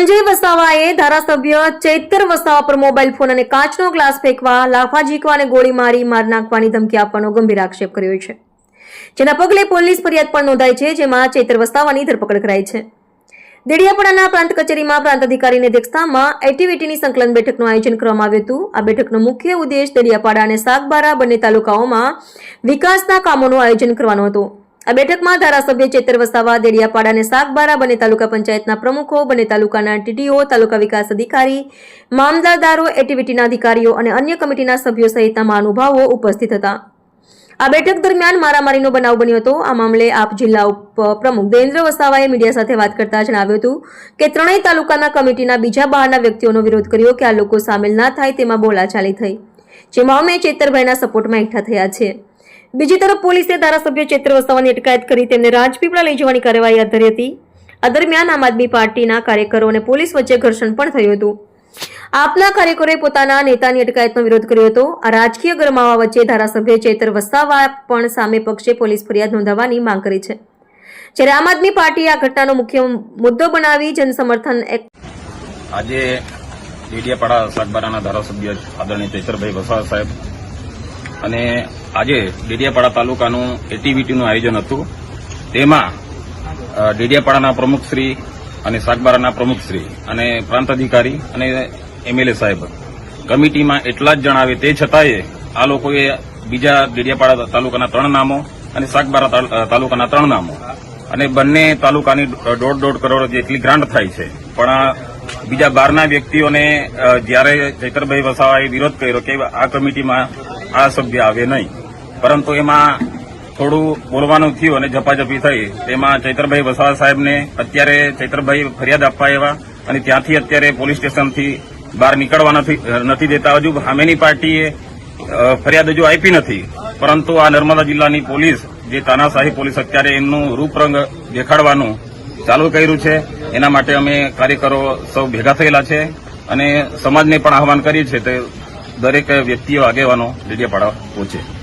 સંજય વસાવાએ ધારાસભ્ય ચૈતર વસાવા પર મોબાઈલ ફોન અને કાચનો ગ્લાસ ફેંકવા, લાફા ઝીકવા અને ગોળી મારી, માર નાખવાની ધમકી આપવાનો ગંભીર આક્ષેપ કર્યો છે. જેના પગલે પોલીસ ફરિયાદ પણ નોંધાઈ છે, જેમાં ચૈતર વસાવાની ધરપકડ કરાઈ છે. દેડિયાપાડાના પ્રાંત કચેરીમાં પ્રાંત અધિકારીની અધ્યક્ષતામાં એટીવીટીની સંકલન બેઠકનું આયોજન કરવામાં આવ્યું હતું. આ બેઠકનો મુખ્ય ઉદ્દેશ દેડિયાપાડા અને સાગબારા બંને તાલુકાઓમાં વિકાસના કામોનું આયોજન કરવાનો હતો. આ બેઠકમાં ધારાસભ્ય ચેતર વસાવા, દેડિયાપાડા અને સાગબારા બંને તાલુકા પંચાયતના પ્રમુખો, બંને તાલુકાના ટીડીઓ તાલુકા વિકાસ અધિકારી, મામલતદારો એટીવીટીના અધિકારીઓ અને અન્ય કમિટીના સભ્યો સહિતના મહાનુભાવો ઉપસ્થિત હતા. આ બેઠક દરમિયાન મારામારીનો બનાવ બન્યો હતો. આ મામલે આપ જિલ્લા પ્રમુખ દેવેન્દ્ર વસાવાએ મીડિયા સાથે વાત કરતા જણાવ્યું હતું કે ત્રણેય તાલુકાના કમિટીના બીજા બહારના વ્યક્તિઓનો વિરોધ કર્યો કે આ લોકો સામેલ ના થાય તેમાં બોલાચાલી થઈ. જેમાં અમે ચેતરભાઈના સપોર્ટમાં એકઠા થયા છે. બીજી તરફ પોલીસે ધારાસભ્ય ચેતર વસાવાની અટકાયત કરી તેમને રાજપીપળા લઈ જવાની કાર્યવાહી હાથ ધરી હતી. આ દરમિયાન આમ આદમી પાર્ટીના કાર્યકરો અને પોલીસ વચ્ચે ઘર્ષણ પણ થયું હતું. આપના કાર્યકરોએ પોતાના નેતાની અટકાયતનો વિરોધ કર્યો હતો. આ રાજકીય ગરમાવા વચ્ચે ધારાસભ્ય ચેતર વસાવા પણ સામે પક્ષે પોલીસ ફરિયાદ નોંધાવવાની માંગ કરી છે. જ્યારે આમ આદમી પાર્ટી આ ઘટનાનો મુખ્ય મુદ્દો બનાવી જનસમર્થન આજે ડેડિયાપાડા સાગબારાના ધારાસભ્ય આદરણીય ચૈતરભાઈ વસાવા સાહેબ અને આજે ડેડિયાપાડા તાલુકાનું એટીવીટીનું આયોજન હતું. તેમાં ડેડિયાપાડાના પ્રમુખશ્રી અને સાગબારાના પ્રમુખશ્રી અને પ્રાંત અધિકારી અને એમએલએ સાહેબ. કમિટીમાં એટલા જ જણાવે તે છતાંય આ લોકોએ બીજા ડેડિયાપાડા તાલુકાના ત્રણ નામો અને સાગબારા તાલુકાના ત્રણ નામો. અને બંને તાલુકાની દોઢ દોઢ કરોડ જેટલી ગ્રાન્ટ થાય છે. પણ બીજા બહારના વ્યક્તિઓને જ્યારે ચૈતરભાઈ વસાવાએ વિરોધ કર્યો કે આ કમિટીમાં આ સભ્ય આવે નહીં. પરંતુ એમાં થોડું બોલવાનું થયું અને ઝપાઝપી થઈ. તેમાં ચૈતરભાઈ વસાવા સાહેબને અત્યારે ચૈતરભાઈ ફરિયાદ આપવા આવ્યા અને ત્યાંથી અત્યારે પોલીસ સ્ટેશનથી બહાર નીકળવા નથી દેતા. હજુ સામેની પાર્ટીએ ફરિયાદ હજુ આપી નથી. પરંતુ આ નર્મદા જિલ્લાની પોલીસ, જે તાનાશાહી પોલીસ અત્યારે એમનું રૂપરંગ દેખાડવાનું ચાલુ કર્યું છે. એના માટે અમે કાર્યકરો સૌ ભેગા થયેલા છે અને સમાજને પણ આહવાન કરીએ છીએ. તે દરેક વ્યક્તિઓ આગેવાનો ડેડિયાપાડા પહોંચે